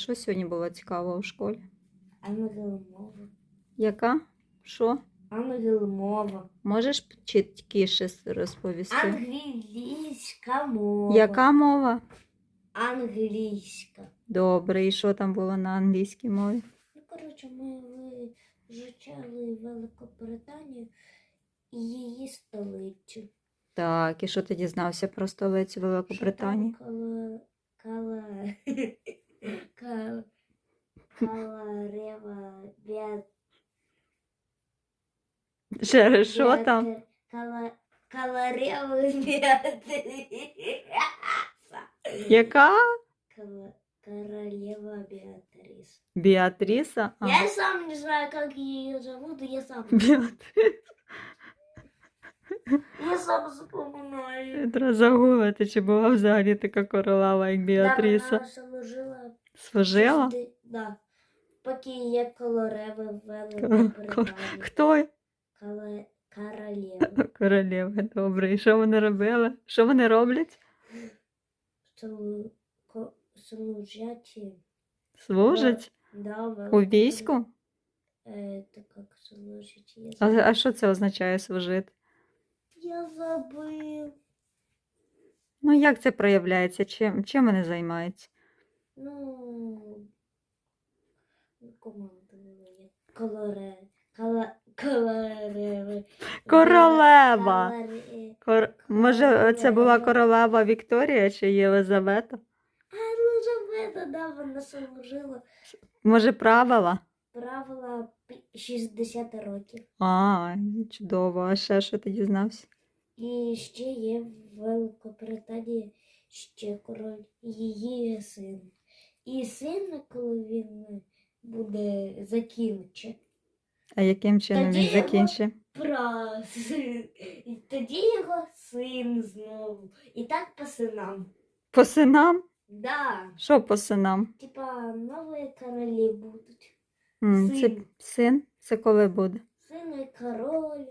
що сьогодні було цікавого у школі? Ангелмова. Яка? Що? Ангелмова. Можеш чіткіше розповісти? Англійська мова. Яка мова? Англійська. Добре, і що там було на англійській мові? Ну, коротше, ми вивчали Великобританію і її столицю. Так, і що ти дізнався про столицю Великобританії? Що там Кала... Кала... Кала... Каларева... Беат... Ще що там? Кала... Каларева Беатріса. Яка? Кала... Королева Беатрис. Біатріса? Я сам не знаю, как ее зовут, я сам... Біатріса. Я сам запоминаю. Треба загуглити, чи була взагалі така королева, як Біатріса. Да, вона служила... Служила? Да. Поки є колореви в Кор- Великобританії. Хто? Кале... Королева. Королева, добре. І що вони робили? Що вони роблять? Служать... Служать? Да, У війську? Е, Так як служить. А, а що це означає служити? Я забив. Ну, як це проявляється? Чим, чим вони займаються? Ну, командую. Колоре. Колореви. Королева! Колоре- Кор... Може, це була королева Вікторія чи Єлизавета? А, ну да, вона служила. Може, правила? Правила пі- 60 років. А, чудово. А ще що ти дізнався? І ще є в Великобританії ще король, її син. І син, коли він буде закінчить, А яким чином Тоді він прас. І тоді його син знову. І так по синам. По синам? Да. Що по синам? Типа нові королі будуть. М, Це Син. син? Це коли буде? Син і король.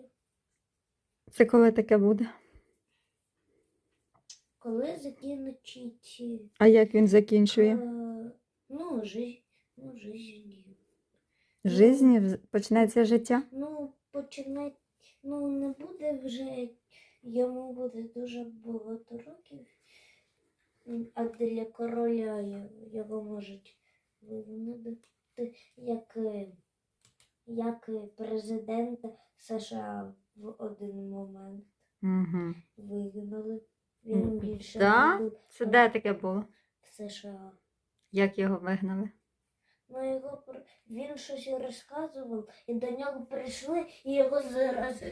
Це коли таке буде? Коли закінчить. А як він закінчує? е, Ну, жи... ну, жизнь. Жизнь почнеться життя? Ну, починать, ну, не буде вже, йому буде дуже багато років, а для короля його можуть вигнати як, як президента США в один момент Угу. вигнали. Він М, більше да? не був Це де таке було? в США. Як його вигнали? Ну, його пр- він щось розказував, і до нього прийшли, і його зараз.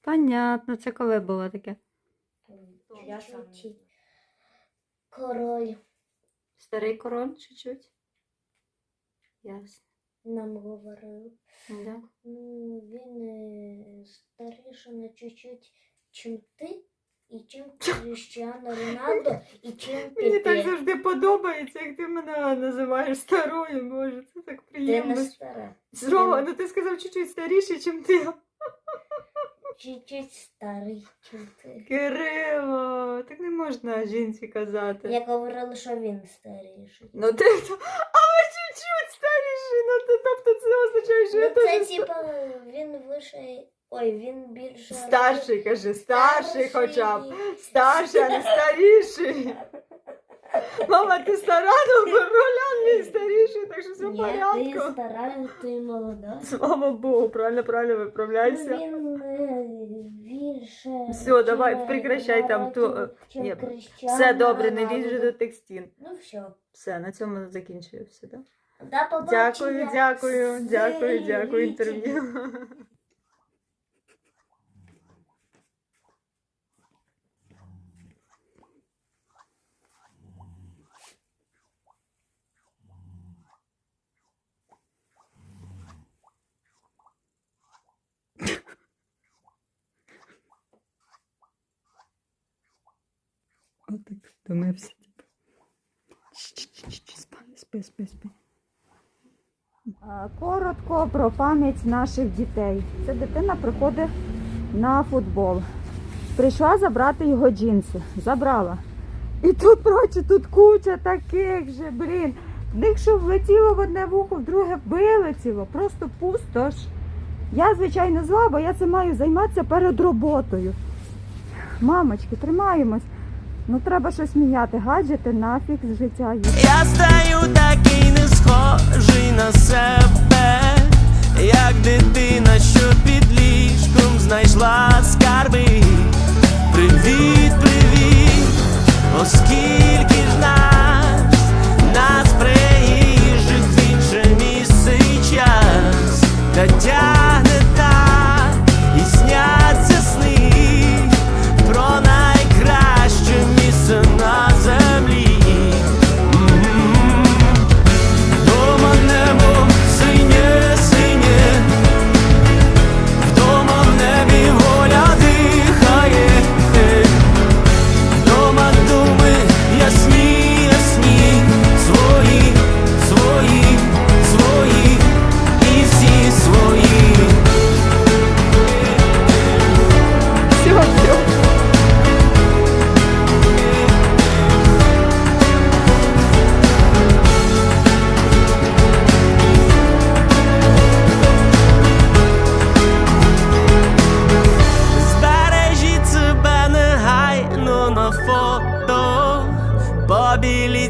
Понятно, це коли було таке? Я сам не знаю. Король Старий король чуть-чуть? Ясно. Нам говорив. Да. Ну, він е, старіше на чуть-чуть, чим ти, і чим Кріштіану Роналдо, і чим Мені так завжди подобається, як ти мене називаєш старою, боже, це так Ти приємно. не стара. Зрова, ну ти сказав чуть-чуть старіший, ніж ти. Чуть-чуть старий, чим ти. Кирило, так не можна жінці казати. Я говорила, що він старіший. Ну ти то. А ви чуть-чуть ну то, тобто це означає, що я Ну, це теж типа він вище. Ой, він більше. старший, каже, старший хоча б. Старший, а не старіший. Мама, ти стара, ну Ролян мій старіший, так що все в Ні, ти стара, ти молода. Слава Богу, правильно, правильно Ну, виправляйся. Він е, більше. Всьо, давай, прекращай там ту, ні, Все добре, не лізь до текстін. Ну все. Все, на цьому закінчую все, так? До побачення. Дякую, дякую, дякую, дякую, інтерв'ю. Отак втомився. типу. Спи, спи, спи. Коротко про пам'ять наших дітей. Ця дитина приходить на футбол. Прийшла забрати його джинси. Забрала. І тут, коротше, тут куча таких же, блін. В них що влетіло в одне вухо, в друге вилетіло. Просто пустош. Я, звичайно, зла, бо я цим маю займатися перед роботою. Мамочки, тримаємось. Ну треба щось міняти. Гаджети нафіг з життя їх. Я стаю такий схожий на себе, як дитина, що під ліжком знайшла скарби.